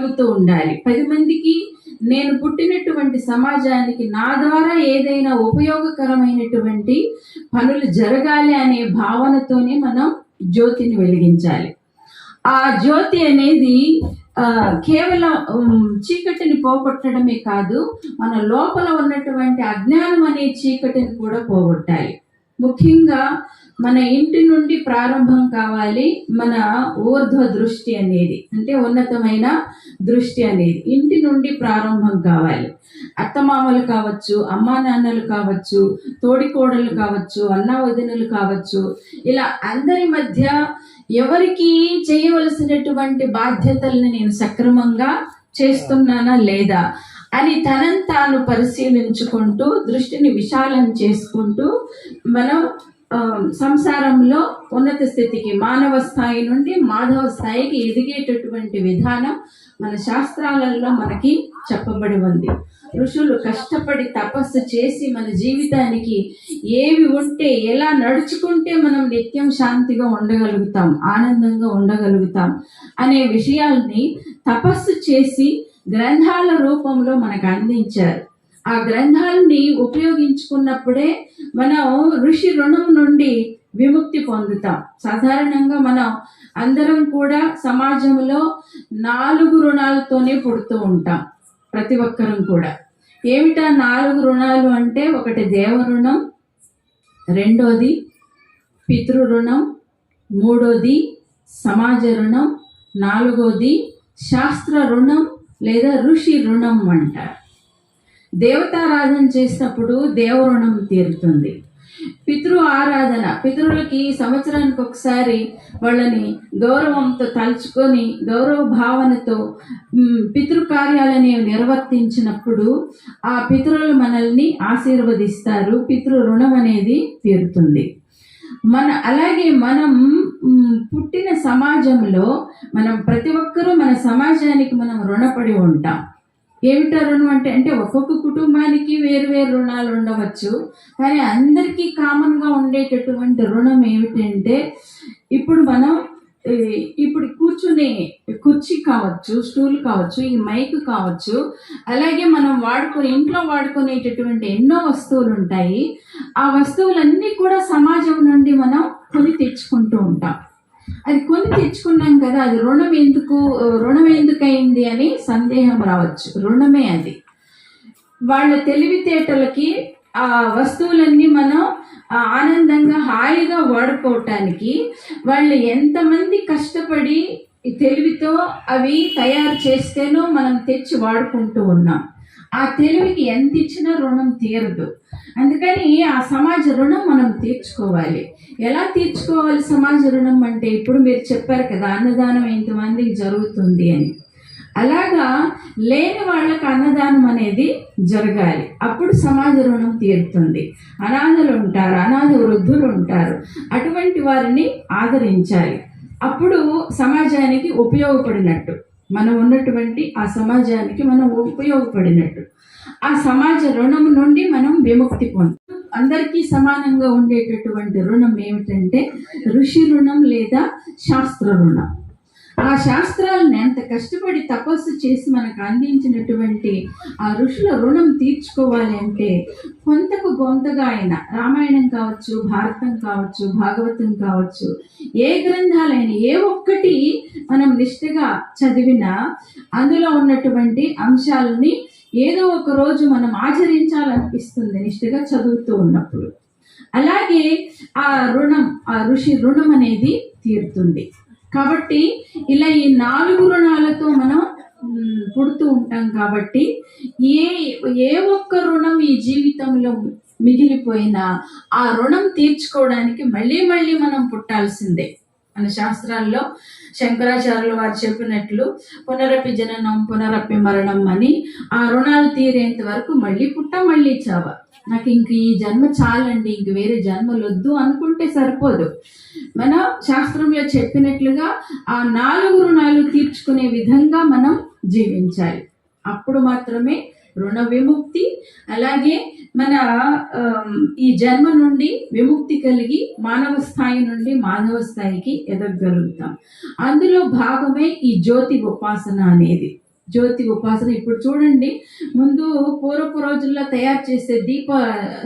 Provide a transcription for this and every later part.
అవుతూ ఉండాలి. పది మందికి నేను పుట్టినటువంటి సమాజానికి నా ద్వారా ఏదైనా ఉపయోగకరమైనటువంటి పనులు జరగాలి అనే భావనతోనే మనం జ్యోతిని వెలిగించాలి. ఆ జ్యోతి అనేది కేవలం చీకటిని పోగొట్టడమే కాదు మన లోపల ఉన్నటువంటి అజ్ఞానం అనే చీకటిని కూడా పోగొట్టాలి. ముఖ్యంగా మన ఇంటి నుండి ప్రారంభం కావాలి మన ఊర్ధ్వ దృష్టి అనేది అంటే ఉన్నతమైన దృష్టి అనేది. ఇంటి నుండి ప్రారంభం కావాలి. అత్తమామలు కావచ్చు అమ్మా నాన్నలు కావచ్చు తోడికోడలు కావచ్చు అన్న వదినలు కావచ్చు ఇలా అందరి మధ్య ఎవరికి చేయవలసినటువంటి బాధ్యతల్ని నేను సక్రమంగా చేస్తున్నానా లేదా అని తనని తాను పరిశీలించుకుంటూ దృష్టిని విశాలం చేసుకుంటూ మనం సంసారంలో ఉన్నత స్థితికి మానవ స్థాయి నుండి మాధవ స్థాయికి ఎదిగేటటువంటి విధానం మన శాస్త్రాలలో మనకి చెప్పబడి ఉంది. ఋషులు కష్టపడి తపస్సు చేసి మన జీవితానికి ఏవి ఉంటే ఎలా నడుచుకుంటే మనం నిత్యం శాంతిగా ఉండగలుగుతాం ఆనందంగా ఉండగలుగుతాం అనే విషయాల్ని తపస్సు చేసి గ్రంథాల రూపంలో మనకు అందించారు. ఆ గ్రంథాలని ఉపయోగించుకున్నప్పుడే మనం ఋషి రుణం నుండి విముక్తి పొందుతాం. సాధారణంగా మనం అందరం కూడా సమాజంలో నాలుగు రుణాలతోనే పుడుతూ ఉంటాం ప్రతి ఒక్కరం కూడా. ఏమిటా నాలుగు రుణాలు అంటే? ఒకటి దేవ రుణం రెండోది పితృ రుణం మూడోది సమాజ రుణం నాలుగోది శాస్త్ర రుణం లేదా ఋషి రుణం అంటారు. దేవతారాధన చేసినప్పుడు దేవ రుణం తీరుతుంది. పితృ ఆరాధన పితరులకి సంవత్సరానికి ఒకసారి వాళ్ళని గౌరవంతో తలుచుకొని గౌరవ భావనతో పితృ పితృకార్యాలని నిర్వర్తించినప్పుడు ఆ పితరులు మనల్ని ఆశీర్వదిస్తారు పితృ రుణం అనేది తీరుతుంది. మన అలాగే మనం పుట్టిన సమాజంలో మనం ప్రతి ఒక్కరూ మన సమాజానికి మనం రుణపడి ఉంటాం. ఏమిటా రుణం అంటే అంటే ఒక్కొక్క కుటుంబానికి వేరు వేరు రుణాలు ఉండవచ్చు కానీ అందరికీ కామన్గా ఉండేటటువంటి రుణం ఏమిటంటే ఇప్పుడు మనం ఇప్పుడు కూర్చునే కుర్చీ కావచ్చు స్టూల్ కావచ్చు ఈ మైక్ కావచ్చు అలాగే మనం వాడుకో ఇంట్లో వాడుకునేటటువంటి ఎన్నో వస్తువులు ఉంటాయి ఆ వస్తువులన్నీ కూడా సమాజం నుండి మనం కొని తెచ్చుకుంటూ ఉంటాం. అది కొని తెచ్చుకున్నాం కదా అది రుణం ఎందుకు రుణం ఎందుకైంది అని సందేహం రావచ్చు. రుణమే అది. వాళ్ళ తెలివితేటలకి ఆ వస్తువులన్నీ మనం ఆనందంగా హాయిగా వాడుకోవటానికి వాళ్ళు ఎంతమంది కష్టపడి తెలివితో అవి తయారు చేస్తేనో మనం తెచ్చి వాడుకుంటూ ఉన్నాం. ఆ తెలివికి ఎంత ఇచ్చినా రుణం తీరదు. అందుకని ఆ సమాజ రుణం మనం తీర్చుకోవాలి. ఎలా తీర్చుకోవాలి సమాజ రుణం అంటే ఇప్పుడు మీరు చెప్పారు కదా అన్నదానం ఎంతమందికి జరుగుతుంది అని. అలాగా లేని వాళ్ళకి అన్నదానం అనేది జరగాలి. అప్పుడు సమాజ రుణం తీరుతుంది. అనాథలు ఉంటారు అనాథ వృద్ధులు ఉంటారు. అటువంటి వారిని ఆదరించాలి. అప్పుడు సమాజానికి ఉపయోగపడినట్టు మనం ఉన్నటువంటి ఆ సమాజానికి మనం ఉపయోగపడినట్టు. ఆ సమాజ రుణం నుండి మనం విముక్తి పొందు అందరికీ సమానంగా ఉండేటటువంటి రుణం ఏమిటంటే ఋషి రుణం లేదా శాస్త్ర రుణం. ఆ శాస్త్రాలను ఎంత కష్టపడి తపస్సు చేసి మనకు అందించినటువంటి ఆ ఋషుల రుణం తీర్చుకోవాలి అంటే కొంతకు గొంతగా ఆయన రామాయణం కావచ్చు భారతం కావచ్చు భాగవతం కావచ్చు ఏ గ్రంథాలైన ఏ ఒక్కటి మనం నిష్ఠగా చదివినా అందులో ఉన్నటువంటి అంశాలని ఏదో ఒక రోజు మనం ఆచరించాలనిపిస్తుంది నిష్ఠగా చదువుతూ ఉన్నప్పుడు. అలాగే ఆ రుణం ఆ ఋషి రుణం అనేది తీరుతుంది. కాబట్టి ఇలా ఈ నాలుగు రుణాలతో మనం పుడుతూ ఉంటాం కాబట్టి ఏ ఏ ఒక్క రుణం ఈ జీవితంలో మిగిలిపోయినా ఆ రుణం తీర్చుకోవడానికి మళ్ళీ మళ్ళీ మనం పుట్టాల్సిందే. మన శాస్త్రాల్లో శంకరాచార్యులు వారు చెప్పినట్లు పునరపి జననం పునరపి మరణం అని ఆ రుణాలు తీరేంత వరకు మళ్ళీ పుట్ట మళ్ళీ చావ. నాకు ఇంక ఈ జన్మ చాలండి ఇంక వేరే జన్మలు వద్దు అనుకుంటే సరిపోదు. మన శాస్త్రంలో చెప్పినట్లుగా ఆ నాలుగు రుణాలు తీర్చుకునే విధంగా మనం జీవించాలి. అప్పుడు మాత్రమే రుణ విముక్తి అలాగే మన ఈ జన్మ నుండి విముక్తి కలిగి మానవ స్థాయి నుండి మానవ స్థాయికి ఎదగగలుగుతాం. అందులో భాగమే ఈ జ్యోతి ఉపాసన అనేది. జ్యోతి ఉపాసన ఇప్పుడు చూడండి ముందు పూర్వపు రోజుల్లో తయారు చేసే దీప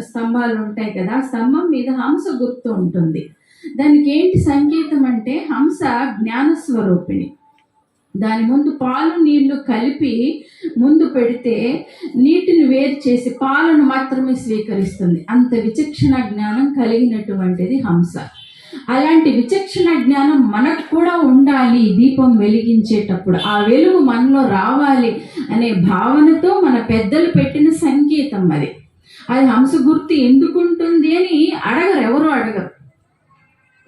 స్తంభాలు ఉంటాయి కదా స్తంభం మీద హంస గుర్తు ఉంటుంది. దానికి ఏంటి సంకేతం అంటే హంస జ్ఞాన స్వరూపిణి. దాని ముందు పాలు నీళ్ళు కలిపి ముందు పెడితే నీటిని వేరు చేసి పాలను మాత్రమే స్వీకరిస్తుంది. అంత విచక్షణ జ్ఞానం కలిగినటువంటిది హంస. అలాంటి విచక్షణ జ్ఞానం మనకు కూడా ఉండాలి దీపం వెలిగించేటప్పుడు. ఆ వెలుగు మనలో రావాలి అనే భావనతో మన పెద్దలు పెట్టిన సంకేతం అది. అది హంస గుర్తు ఎందుకు ఉంటుంది అని అడగరు ఎవరు అడగరు.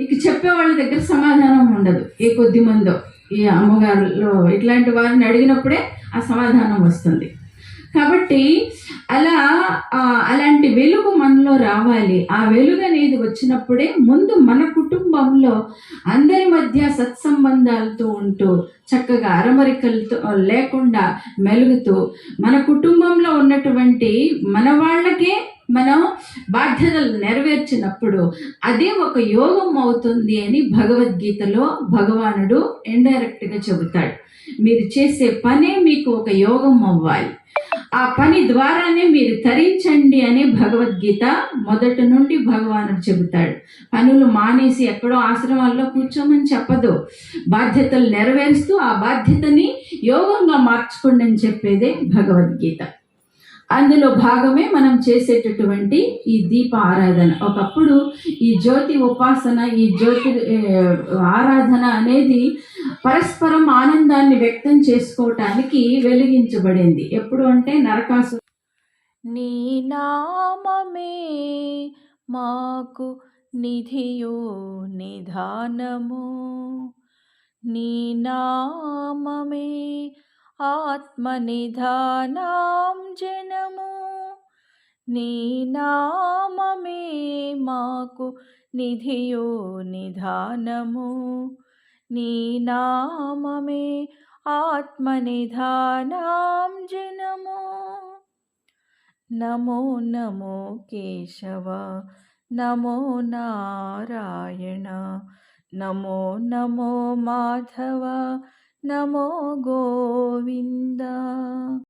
ఇక చెప్పే వాళ్ళ దగ్గర సమాధానం ఉండదు ఏ కొద్ది మందో. ఈ అమ్మగారులో ఇట్లాంటి వారిని అడిగినప్పుడే ఆ సమాధానం వస్తుంది. కాబట్టి అలా అలాంటి వెలుగు మనలో రావాలి. ఆ వెలుగు అనేది వచ్చినప్పుడే ముందు మన కుటుంబంలో అందరి మధ్య సత్సంబంధాలతో ఉంటూ చక్కగా అరమరికలతో లేకుండా మెలుగుతూ మన కుటుంబంలో ఉన్నటువంటి మన వాళ్ళకే మనం బాధ్యతలు నెరవేర్చినప్పుడు అదే ఒక యోగం అవుతుంది అని భగవద్గీతలో భగవానుడు ఇండైరెక్ట్గా చెబుతాడు. మీరు చేసే పనే మీకు ఒక యోగం అవ్వాలి. ఆ పని ద్వారానే మీరు తరించండి అని భగవద్గీత మొదటి నుండి భగవానుడు చెబుతాడు. పనులు మానేసి ఎక్కడో ఆశ్రమాల్లో కూర్చోమని చెప్పదు. బాధ్యతలు నెరవేరుస్తూ ఆ బాధ్యతని యోగంగా మార్చుకోండి అని చెప్పేదే భగవద్గీత. అందులో భాగమే మనం చేసేటటువంటి ఈ దీప ఆరాధన ఒకప్పుడు ఈ జ్యోతి ఉపాసన ఈ జ్యోతి ఆరాధన అనేది పరస్పరం ఆనందాన్ని వ్యక్తం చేసుకోవటానికి వెలిగించబడింది. ఎప్పుడు అంటే నరకాసు నీ నామమే మాకు నిధియో నిధానము. నీ నామమే आत्मनिधानां जनमो। नीनाममे माकु निधियो निधानमु। नीनाममे आत्मनिधानां जनमो। नमो नमो केशव नमो नारायण नमो नमो माधव నమో గోవింద.